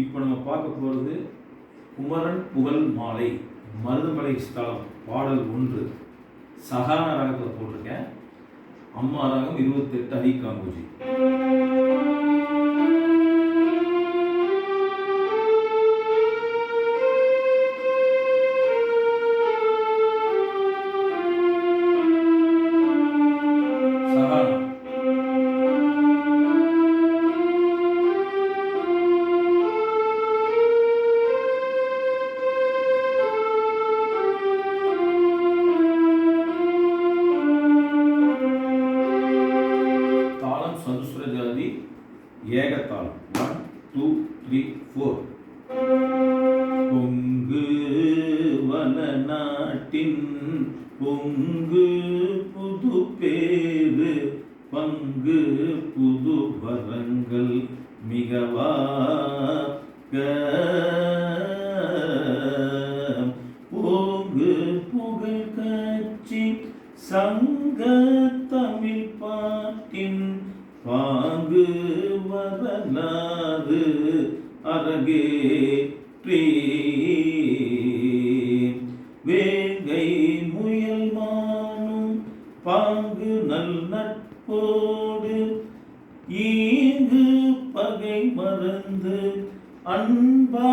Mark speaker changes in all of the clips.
Speaker 1: இப்போ நம்ம பார்க்க போகிறது குமரன் புகழ் மாலை மருதமலை ஸ்தலம் பாடல் ஒன்று. சகான ராகத்தில் போட்டிருக்கேன். அம்மா ராகம் இருபத்தெட்டு அடி ஏகத்தாளம். ஒன் டூ த்ரீ ஃபோர் பொங்கு வனநாட்டின் பொங்கு புது பேரு. பங்கு புது வரங்கள் மிகவா வரலாறு அரகே வேங்கை முயல் மானும் பாங்கு நல் நட்போடு ஈங்கு பகை மறந்து அன்பா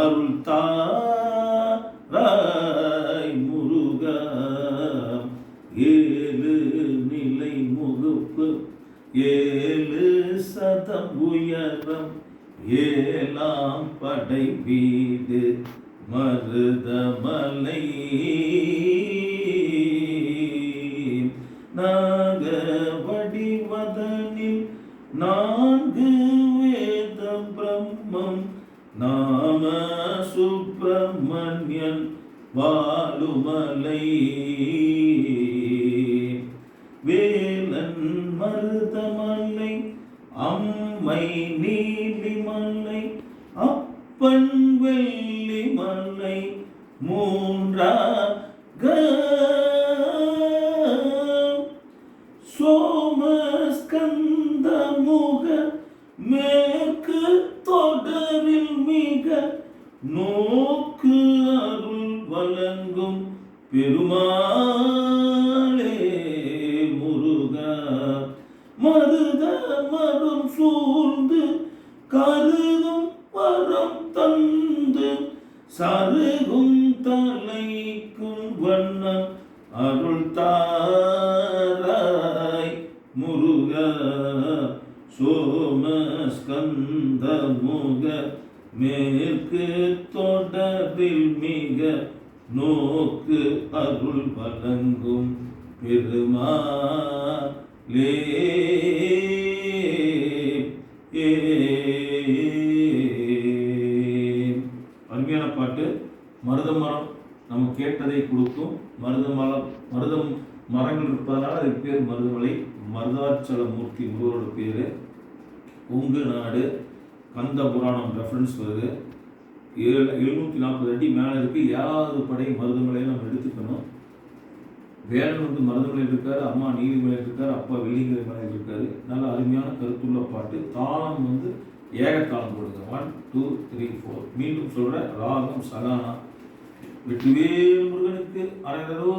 Speaker 1: அருள் தாராய் முருகா. ஏழு நிலை முகுப்பு ஏழு சதம் உயரம் ஏழாம் படை வீடு மருதமலை. நாக வடிவதனில் நான்கு நாம சுப்பிரமணியன் வாலுமலை வேலன் மருதமலை அம்மை நீலிமலை அப்பன் வெள்ளிமலை மூன்றாக சோமஸ்கந்த முக மே நோக்கு அருள் வழங்கும் பெருமாளே முருகா. மருத மரம் சூழ்ந்து கருதும் வரம் தந்து சருகும் தலைக்கும் வண்ணம் அருள் தாராய் முருகா. சோமஸ்கந்த முக. மேற்கு தொடர்பில் மிக நோக்கு அருள் வழங்கும் பெருமாளே. அருமையான பாட்டு. மருத மரம் நம்ம கேட்டதை கொடுக்கும். மருத மரம் மருதம் மரங்கள் இருப்பதனால் அதுக்கு பேர் மருதமலை. மருதாச்சல மூர்த்தி முருகரோட பேர். உங்கு நாடு. கந்த புராணம் ரெஃபரன்ஸ் வருது. ஏழு எழுநூற்றி நாற்பது அடி மேலே இருக்குது ஏழாவது படை மருதமலையை நம்ம எடுத்துக்கணும். வேலன் வந்து மருதமலையில் இருக்கார் அம்மா நீதிமலையில் இருக்கார் அப்பா வெள்ளிங்கிற மலையில் இருக்கார். நல்ல அருமையான கருத்துள்ள பாட்டு. தாளம் வந்து ஏகத்தாளம் கொடுங்க ஒன் டூ த்ரீ ஃபோர் மீண்டும் சொல்கிற ராகம் சகானா வெற்றிவேல் முருகனுக்கு அரைவரோ